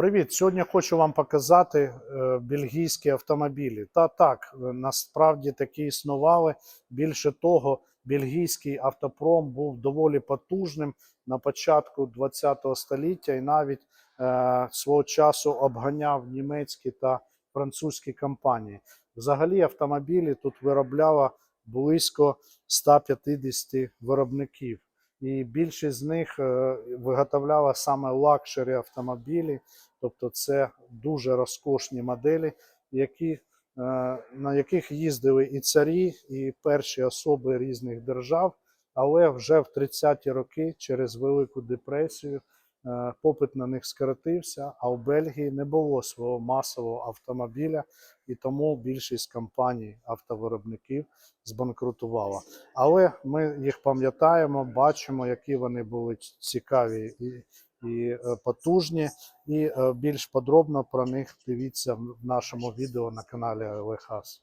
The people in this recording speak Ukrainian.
Привіт! Сьогодні хочу вам показати е, бельгійські автомобілі. Та так, е, насправді такі існували. Більше того, бельгійський автопром був доволі потужним на початку ХХ століття і навіть е, свого часу обганяв німецькі та французькі компанії. Взагалі, автомобілі тут виробляло близько 150 виробників. І більшість з них е, виготовляла саме лакшері автомобілі, тобто це дуже розкошні моделі, які, е, на яких їздили і царі, і перші особи різних держав. Але вже в 30-ті роки через Велику депресію попит на них скоротився, а в Бельгії не було свого масового автомобіля, і тому більшість компаній автовиробників збанкрутувала. Але ми їх пам'ятаємо, бачимо, які вони були цікаві і, і е, потужні. І е, більш подробно про них дивіться в нашому відео на каналі Лехас.